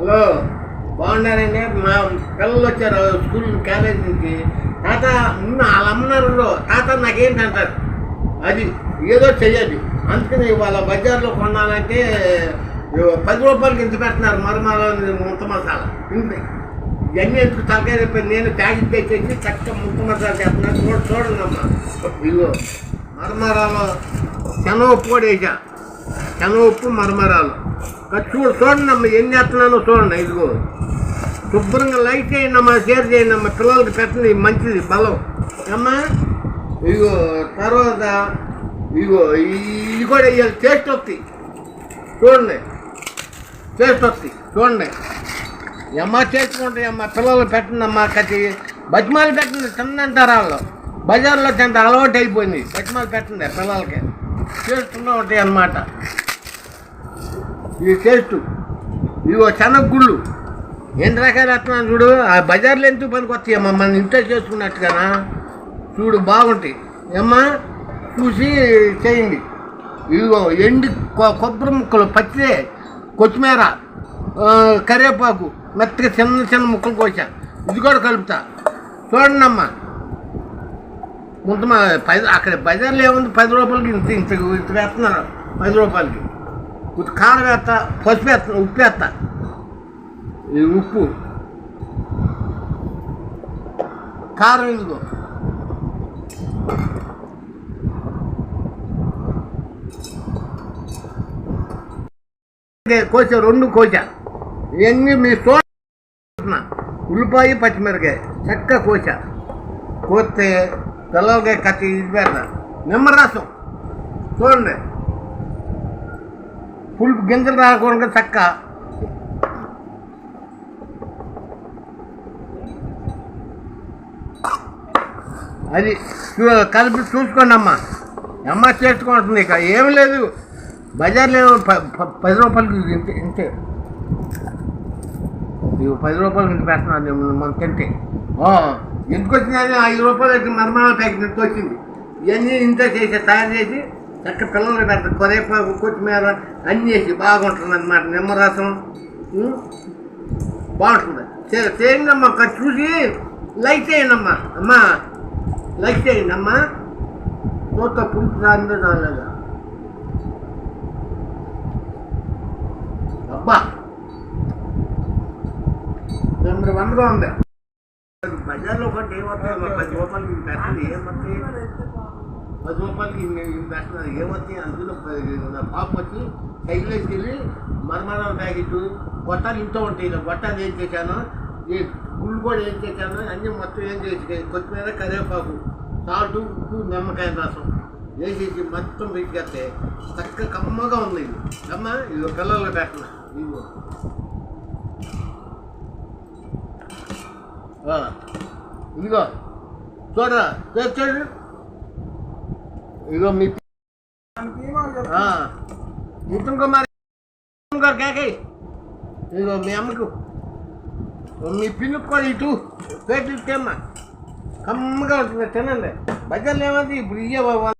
Hello బాగున్నారండి? మా పిల్లలు వచ్చారు స్కూల్ కాలేజ్ నుంచి. తాత ఉన్న వాళ్ళ అమ్మన్నారు తాత నాకేంటంటారు? అది ఏదో చెయ్యాలి అందుకని వాళ్ళ బజార్లో కొనాలంటే పది రూపాయలకి ఇంత పెడుతున్నారు మరమల ముంత మసాలా. ఇంత. ఇవన్నీ ఎందుకు తలకాయ నేను ప్యాకెట్ తెచ్చేసి చక్కగా ముంత మసాలా చేస్తున్నాను చూడ చూడండి అమ్మా ఇదిగో మరమరాలో శనవ పొడి వేసా శనగ మరమరాలు. చూడు చూడండి అమ్మ ఎన్ని వేస్తున్నానో చూడండి ఇదిగో. శుభ్రంగా లైట్ చేయండి అమ్మా షేర్ చేయండి అమ్మ పిల్లలకి పెట్టండి మంచిది బలం. అమ్మా ఇగో తర్వాత ఇగో ఇది కూడా ఇవాళ టేస్ట్ వస్తుంది. చూడండి. టేస్ట్ వస్తుంది చూడండి. అమ్మ చేసుకుంటాయి అమ్మ పిల్లలు పెట్టండి అమ్మ కట్టి బజ్మాలు పెట్టండి తిన్నంటారు వాళ్ళు బజార్లో తింటే అలవాటు అయిపోయింది బజ్మాలు పెట్టండి పిల్లలకి. చేస్తూనే ఉంటాయి అన్నమాట. ఇది టేస్ట్ ఇదిగో గుళ్ళు ఎన్ని రకాలు వస్తున్నాను చూడు? ఆ బజార్లో ఎందుకు పనికి వస్తాయి మన ఇంట్లో చేసుకున్నట్టుగానా? చూడు బాగుంటాయి. ఏమ్మా? చూసి చేయండి. ఇదిగో ఎండి కొ- కొబ్బరి ముక్కలు పచ్చి కొత్తిమీర కరివేపాకు మెత్తగా చిన్న చిన్న ముక్కలు కోసా. ఇది కూడా కలుపుతా. చూడండి అమ్మా. ముందు మా పది అక్కడ బజార్లో ఏముంది? పది రూపాయలకి ఇంత ఇంత ఇంత వేస్తున్నారు. పది రూపాయలకి. కారం వేస్తా పసుపు వేస్తా ఉప్పు వేస్తా ఇది ఉప్పు కారం ఇదిగో కోసా రెండు కోసా ఇవన్నీ మీ చూస్తున్నా ఉల్లిపాయ పచ్చిమిరకాయ చక్క కోసా కోస్తే పిల్లలకి కట్టి ఇది పెడతా నిమ్మరసం చూడండి పులుపు గింజలు రాకుండా చక్క. అది కలిపి చూసుకోండి అమ్మా. అమ్మ చేసుకుంటుంది ఇక. ఏమి లేదు. బజార్లో ప- పది రూపాయలకి ఇంతే ఇంతే ఇవి పది రూపాయలు ఇంటి పెడుతున్నాను మనం తింటే. ఓ, ఎందుకు వచ్చిందని ఐదు రూపాయలకి మర్మరాల ప్యాకెట్ ఇంటికి వచ్చింది. ఇవన్నీ ఇంత చేసి తయారు చేసి చక్క పిల్లలు పెడతారు కొరేపాకు కొత్తిమీర అన్నీ వేసి బాగుంటుంది అనమాట నిమ్మరసం ఉం? బాగుంటుంది సరే చేయండి అమ్మా ఒకసారి చూసి లైక్ చేయండి అమ్మా అమ్మా లైక్ చేయండి అమ్మా చూస్తా పులుపు రాందో రాలేదా అబ్బా నెంబర్ వన్గా ఉంది బజార్లో ఒకటి ఏమవుతాయి అమ్మా పది రూపాయలకి ఇవి పెట్టండి ఏమవుతాయి పది రూపాయలకి ఇవి ఏమొచ్చి పెట్టినది అందులో పాప వచ్చి సైకిల్ వెళ్ళి మరమరాల ప్యాకెట్ గొట్టాలు ఇంట్లో ఉంటాయి గొట్టాలు ఏం చేశాను? ఈ గుళ్ళు కూడా ఏం చేశాను? అన్నీ మొత్తం ఏం చేసి కొత్తిమీర కరివేపాకు సాల్ట్ ఉప్పు నిమ్మకాయ రసం వేసేసి మొత్తం పెట్టుకెళ్తే చక్కగా కమ్మగా ఉంది ఇది. కమ్మ ఇది పిల్లలు పెట్టిన ఇదిగో. ఇదిగో. చూడరా చూడు. ఇదిగో మీ ఆ, కుమార్ గారు కేకే. ఇదిగో మీ అమ్మకు. మీ పిన్నుకు కూడా ఇటు. పేట్లు ఇచ్చేమ్మా కమ్మగా ఉంటుంది తినండి. బజార్లు ఏమంది? ఇప్పుడు ఇయ్య